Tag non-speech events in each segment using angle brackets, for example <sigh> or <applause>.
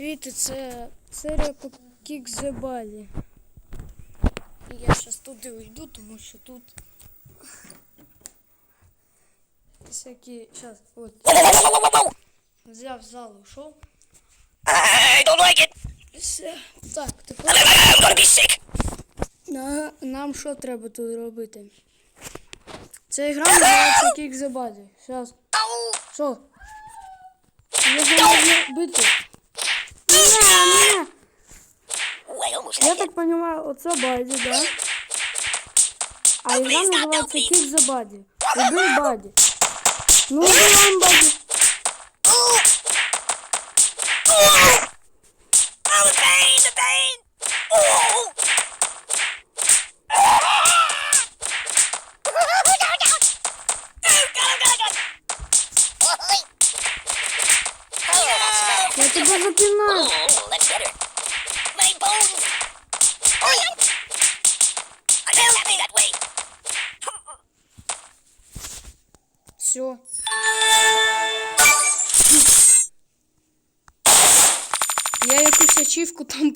Дивіться, це серія по кікзебалі. І я зараз туди уйду, тому що тут всякі. Зараз, от. Взяв зал, ушов. I don't like it. Все. Так, тепер I'm gonna be sick. на, нам що треба тут робити? Ця гра називається кікзебалі. Зараз. Що? Його можна бити. Ні, ні. Oh, I almost Я had it. так понимаю, оце Баді, да? А ігра називається Кік за Баді. Убий Баді. Ну, убиваємо Баді.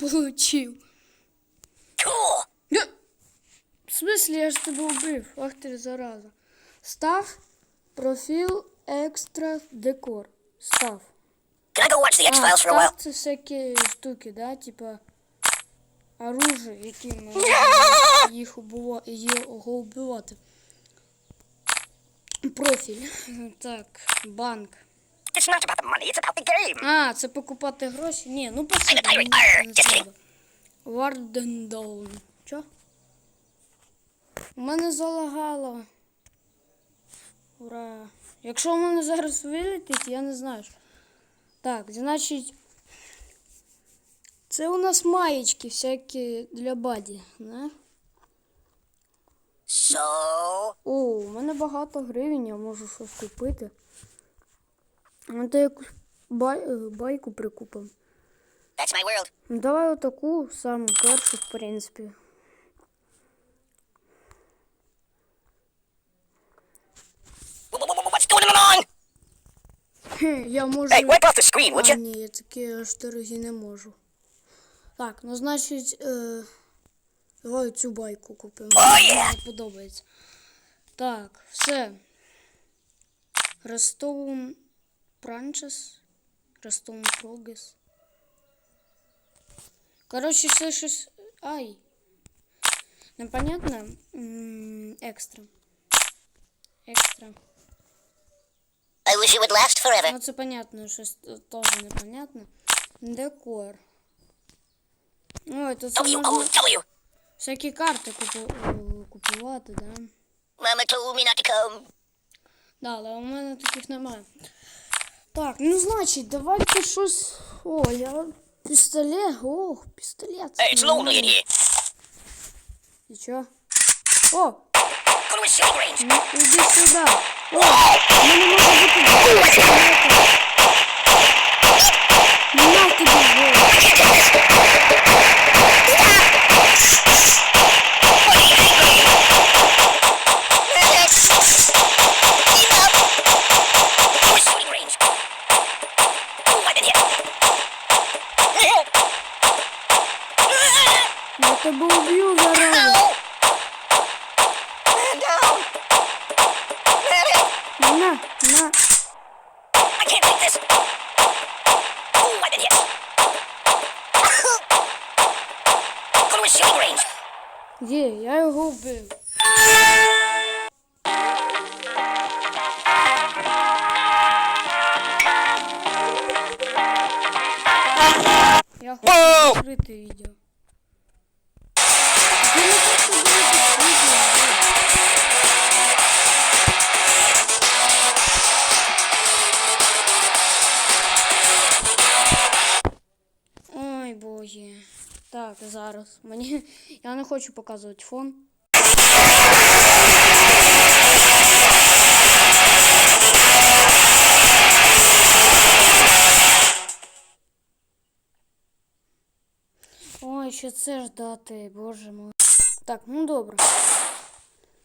ачівку там получив. Cool. Я- В смысле, я ж тебе убив. Ах ти зараза. Став профіл екстра декор. Став. Can I go watch the А, X-Files for a while? став це всякі штуки, да? Типа оружие, якими їх <laughs> убива... його убивати. Профіль. <laughs> Так, банк. It's not about the money, it's about the game. А, це покупати гроші? Ні, ну посиди, треба. Вардендаун. Чо? У мене залагало. Ура. Якщо у мене зараз вилетить, я не знаю. Так, значить. Це у нас маєчки всякі для баді, не? So, О, у мене багато гривень, я можу щось купити. То якусь бай... е, байку прикупимо. that's my world. Ну, давай отаку саму першу, в принципі. What's going on? Хе, Я можу. Hey, wipe off the screen, would А, you? ні, я такі аж дорогі не можу. Так, ну значить, е... давай цю байку купимо. Oh, yeah. Мені подобається. Так, все. Рестон Пранчес. Рестон Прогес. Коротше, все щось. Ай. Непонятно? М, Екстра. Екстра. I wish it would last forever. Ну, це понятно, щось т- теж непонятно. Декор. Ой, тут це можна всякі карти купу... купувати, да? Mama told me not to come. Да, але у мене таких немає. Так, ну значить, давайте щось. О, я пістолет. Ох, пістолет. Hey, it's lonely in here. І чо? О, Go to a shooting range. ну іди сюди. О, в мене може бути два пістолета. На тобі Go to a shooting range. Є, я його вбив. Я хочу закрити відео. Так, зараз. Мені. <laughs> Я не хочу показувати фон. Ой, ще це ждати, боже мой. Так, ну добре.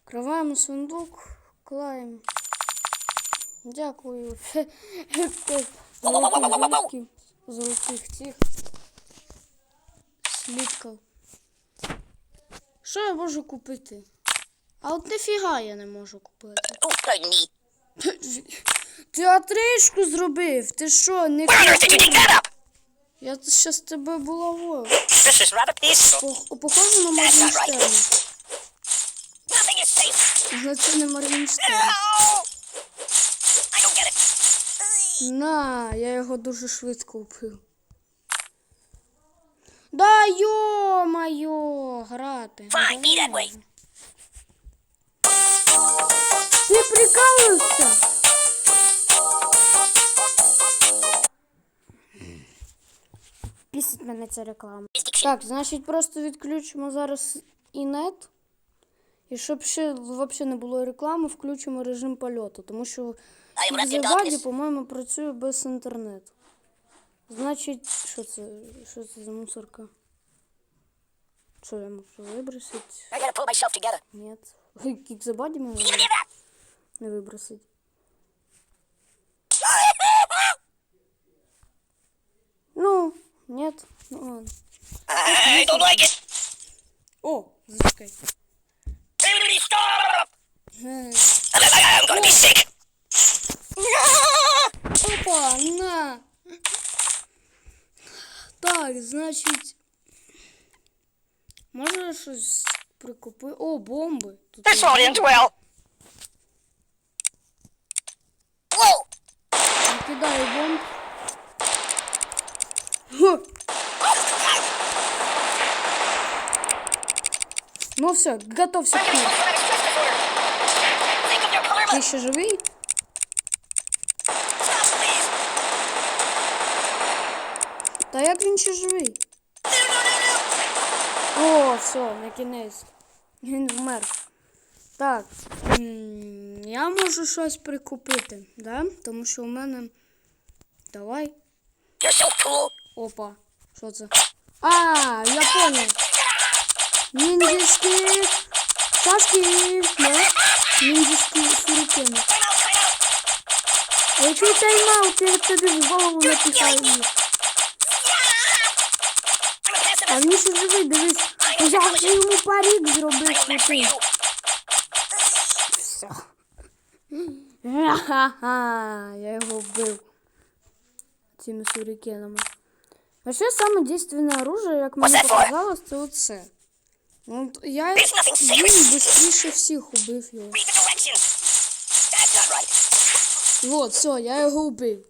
Криваємо сундук, клаємо. Дякую. <laughs> Великих золотих цих слідків. Що я можу купити? А от ніфіга я не можу купити. Pardon. <laughs> Ти отрижку зробив? Ти що, не up? Я щас тебе булавою. Похоже на Моргенштерна. Але це не Моргенштерн. На, я його дуже швидко вбив. Да йо-моє, грати. Fine, be that way. Ти прикалуєшся? Пісить мене ця реклама. Так, значить, просто відключимо зараз інет. І щоб ще взагалі не було реклами, включимо режим польоту, тому що Зеваді, darkness. по-моєму, працює без інтернету. Значить, що це? Що це за мусорка? Що я можу вибросити? I gotta pull myself together. Ні. Кік Зебаді мене Give me that. не вибросить. Ну, нет. Ну ладно. I don't like it. О, зачекай. Everybody stop! Ге. I'm gonna be sick. Опа, на. Так, значить. Може щось прикупи. О, бомби. Тут This well. Whoa! Кидаю бомб. Ну все, готовься к миру. Think of your Та як він ще живий? О, все, на кінець. Він вмер. Так. Я можу щось прикупити, да? Тому що у мене. Давай. Опа. Що це? А, я понял. Ніндзяшки. Шашки. Out. А який тайм-аут? Я тобі в голову напихаю. їх. А він ще живий, дивись. Я вже йому парік зробив крутий. Все. Ха-ха, я його вбив цими сюрикенами. А ще саме действенне оружие, як мені показалось, це оце. Ну, я він швидше всіх убив його. Вот, все, я його вбив.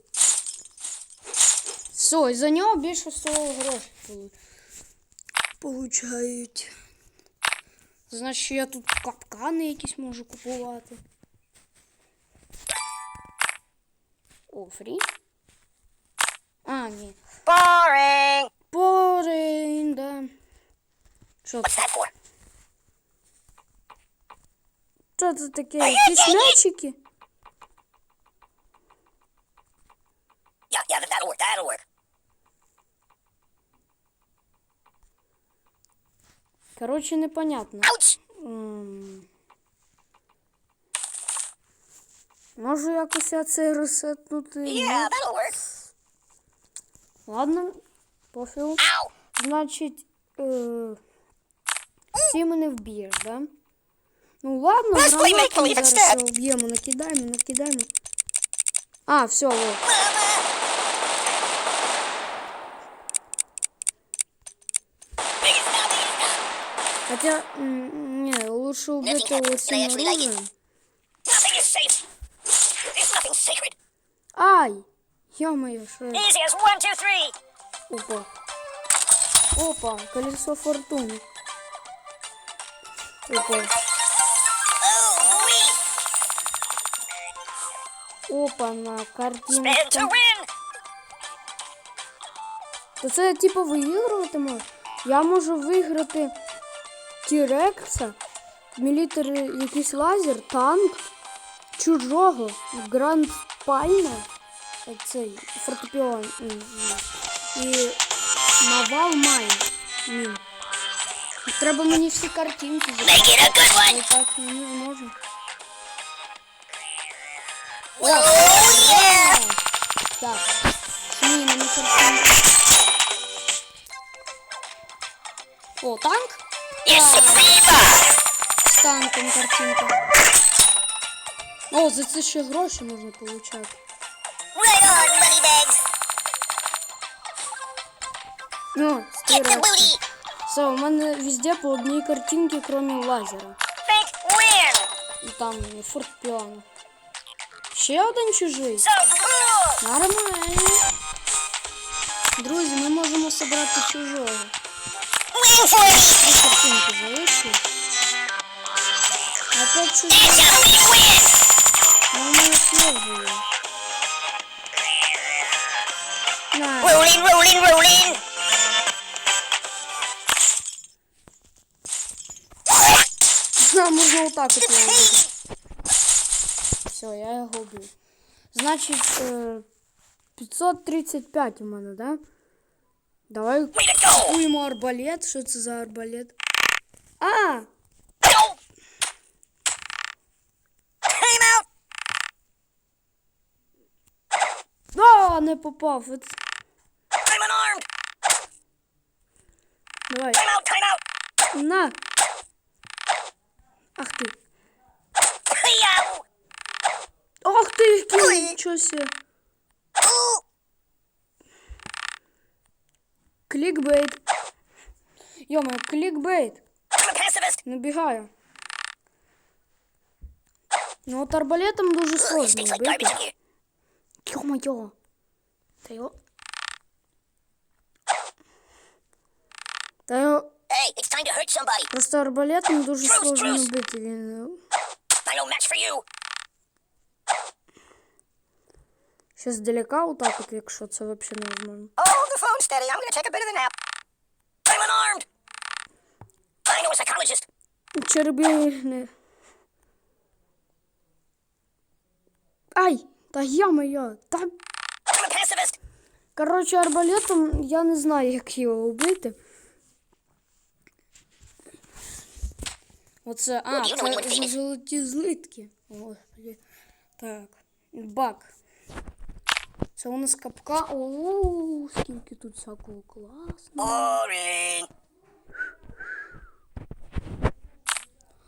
Все, і за нього більше всього грошей полу- получають. Значить, я тут капкани якісь можу купувати. О, фрі? А, ні. Boring. Порейн, да. Що What's that for? Що це таке? Якісь м'ячики? Yeah, yeah, that'll work. That'll work. Коротше, непонятно. Ouch. М. Можу якось я це ресетнути? Yeah, that'll work. Ладно, пофігу. Ow. Значить, е, всі мене вб'єш, да? Ну ладно, Let's play гранатами make-believe зараз instead. його вб'ємо, накидаємо, накидаємо. А, все, вот. Хотя, м, не, лучше убити happens, ось and I actually like it. оружием. Nothing is safe. There's nothing sacred. Ай! Ё-моё, что это? Easy as one, two, three. Опа. Опа, колесо фортуны. Опа. Oh, wee. Опа, на Spin to картиночка. win. То це типу виігрувати можу? Я можу виграти Тірекса, мілітар якийсь лазер, танк, чужого, гранд пальна, цей фортепіон і навал майн. Мін. Треба мені всі картинки зробити. Так, ну не зможу. Так, змінимо картинки. О, танк? Yes, Reaper! З танком картинка. О, за це ще гроші можна получати. Right on, moneybags! Ну, Get the стріляти. booty! Все, у мене везде по одній картинці, крім лазера. Think win! І там і фортепіано. Ще один чужий. So cool! Нормально. Друзі, ми можемо собрати чужого. Картинку завышли. Опять чуть Нормально сверху. Rolling, rolling, rolling. Можно вот так это. Все, я его убил. Значит, э, 535 у меня, да? Давай купуємо арбалет. что это за арбалет? А! Да, не попав. Давай. На! Ах ты! Ах ты, ничего себе! Клікбейт. Йома, клікбейт. I'm a pacifist! Набігаю. Ну от арбалетом дуже Ugh, it сложно stinks like garbage in вбити. here. Йо-моє. Та йо. Та йо. Hey, it's time to hurt somebody. Просто арбалетом дуже Трус, сложно трус. вбити. Він Ще здалека отак от, якщо це взагалі невозможно. Hold the phone steady. I'm gonna take a bit of a nap. I'm unarmed. I know a psychologist. Черебі. Ай! Та я-моє! Та I'm a pacifist. Коротше, арбалетом я не знаю, як його вбити. Оце. А, це золоті злитки. Господи. Так. Бак. Це у нас капка. О, скільки тут всякого класного.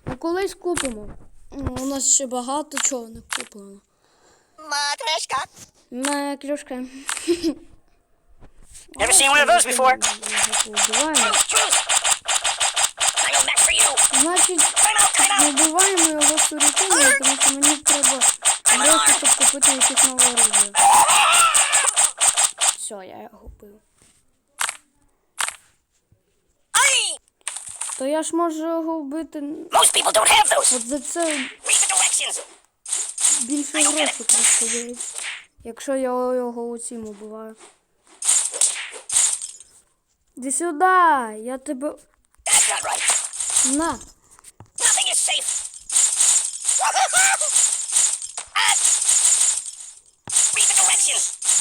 Ну, колись купимо. Ну, У нас ще багато чого не куплено. Matryoshka. Маклюшка. <laughs> Never seen one of those before. Вбиваємо. Значить. Вибиваємо його суріками, тому що мені треба гроші, щоб купити якесь нове оружие. Все, я його. Aye. То я ж можу його вбити Most people don't have those. от за це більше грошей просто дають. Якщо я його оцім убиваю. Іди сюди, я тебе. That's not right. На! Nothing is safe. <laughs> Ah.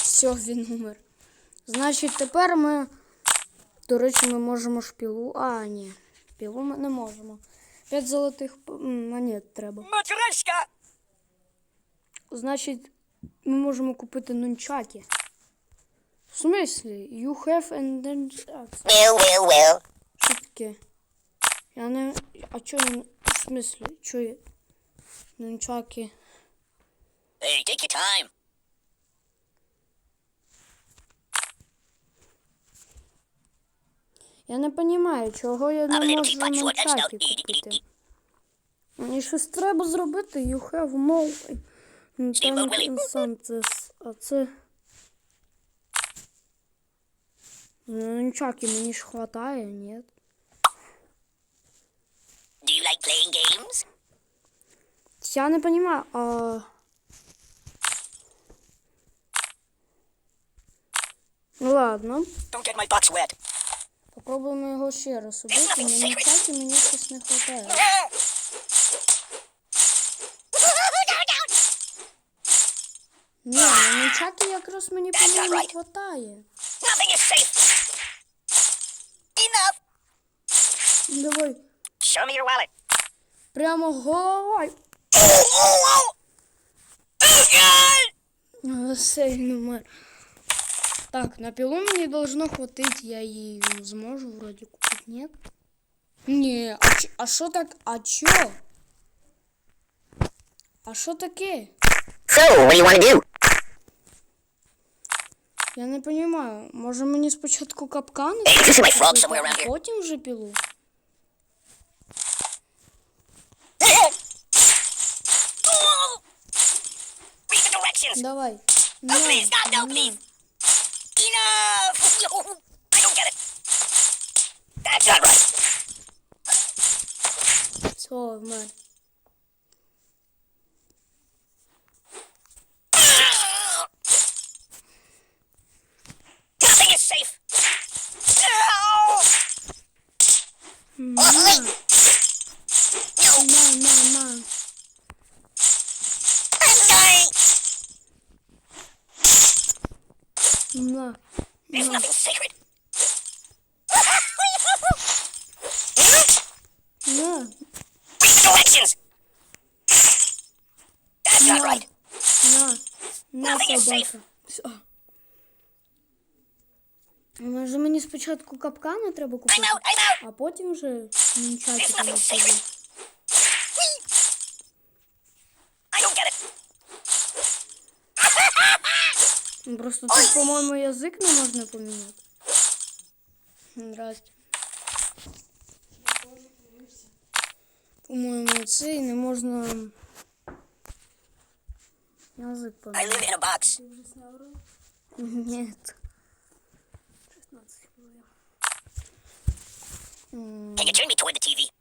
Все, він умер. Значить, тепер ми. До речі, ми можемо шпілу. А, ні. Шпілу ми не можемо. П'ять золотих монет треба. Matryoshka. Значить, ми можемо купити нунчаки. В смислі? You have and then... Well, well, well. що таке? Я не... А чо я... В смислі? Чо я... Нунчаки? Hey, take your time. Я не розумію, чого я не можу нунчаки stout. купити. Мені щось треба зробити. You have Willie. incentives. А це... Нунчаки мені ж хватає, ні? Do you like playing games? Я не понимаю, а... Ну ладно, Don't get my box wet. Попробуємо його ще раз убити. Мені так і мені щось не вистачає. Ні, ну чаки якраз мені по-моєму safe. Enough. Давай, Show me your wallet. прямо. Oh, oh, oh. Так, на пилу мені должно хватить, я її зможу вроді купити, ні? Ні, а, ч- а що так? А чо? А що таке? So, what do you want to do? Я не розумію. Може мені спочатку капкани, Hey, did you see my frog купити, somewhere around а here? потім вже пілу. <laughs> Read the directions. Давай. Oh, На, please, God, no, на. please. Uh, <laughs> I don't get it. That's not right. It's all mud. Nothing is safe. No. no. На. There's nothing sacred. На. Read the directions. That's not No. right. На. На, Nothing is собака. Все. Може мені спочатку капкани треба I'm купити, out. I'm out. а потім вже There's мінчатика Просто тут, по-моєму, язик не можна поміняти. Здрасте. По-моєму, цей не можна. Язик I поміняти. live in a box. Нет. 16 хвилин. М, Can you turn me toward the TV?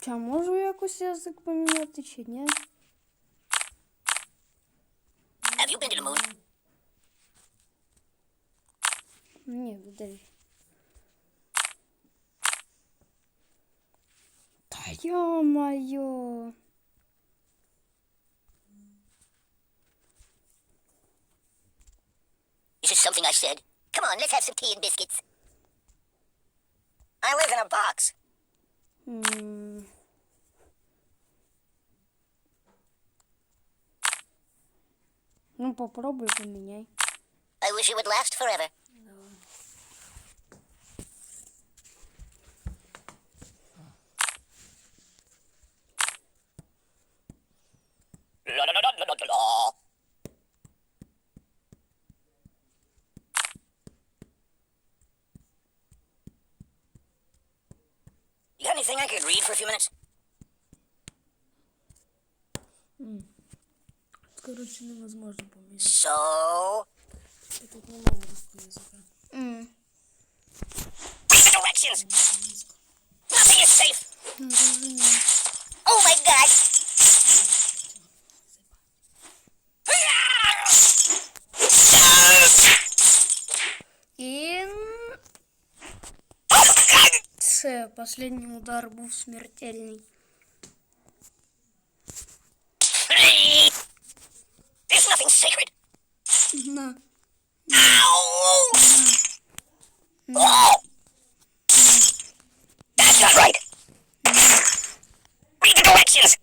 Чи можу якось язик поміняти чи ні? Have you been to the moon? Nie, wydaje się. Ta jo Is this something I said? Come on, let's have some tea and biscuits. I live in a box. Hmm. Ну, попробуй поменяй. I wish it would last forever. La la la la la la la. You got anything I could read for a few minutes? Короче, невозможно поміняти. So, Тут немає русского язика. read the directions. Nothing is safe. Oh my god. І це останній удар був смертельний. На. That's not right. The directions.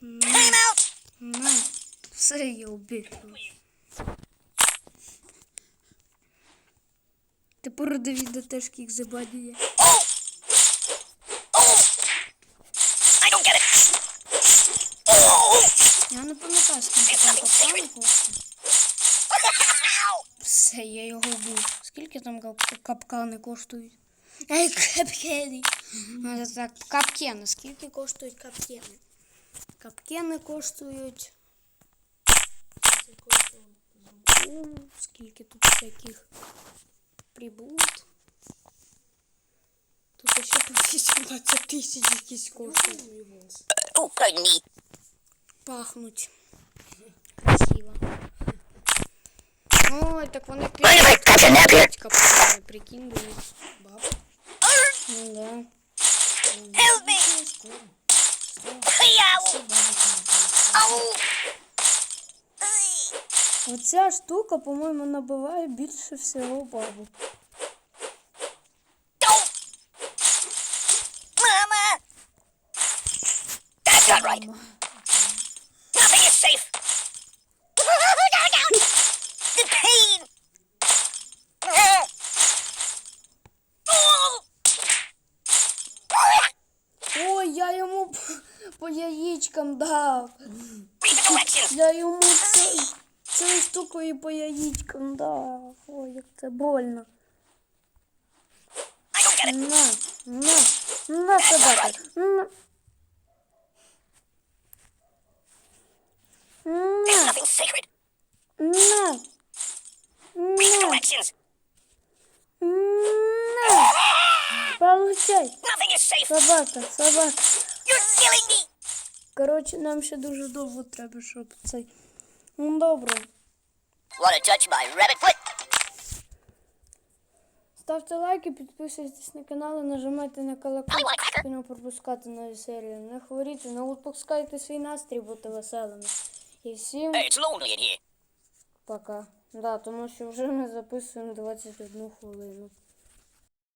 На. Тепер Давіда теж кік забадює. скільки там капкани коштує. Ow! Все, я його вбив. Скільки там кап- капкани коштують? Ай, капкени. Ну, це так, капкени. Скільки коштують капкени? Капкени коштують. У, Скільки тут всяких приблуд. Тут ще по 18 тисяч якісь коштують. Oh, pardon me. Пахнуть. Красиво. Ой, так вони here? капкани, прикинь, блин. Баб. Ну да. Help me! Ow! Ow! Оця штука, по-моєму, набиває більше всього бабу. Mama! That's not right. Я йому цей, цією штукою по яєчкам дав. Ой, як це больно. I don't get it. На, на, на собака. На. There's На, nothing sacred. на, Read the на, directions. на. Получай. Nothing is safe. Собака, собака. You're killing me. Коротше, нам ще дуже довго треба, щоб цей. Ну, добре. Want to touch my rabbit foot? Ставте лайки, підписуйтесь на канал і нажимайте на колокол, Ай, лайк, щоб не пропускати нові серії. Не хворійте, не відпускайте свій настрій, будьте веселими. І всім Hey, it's lonely in here. пока. Да, тому що вже ми записуємо 21 хвилину.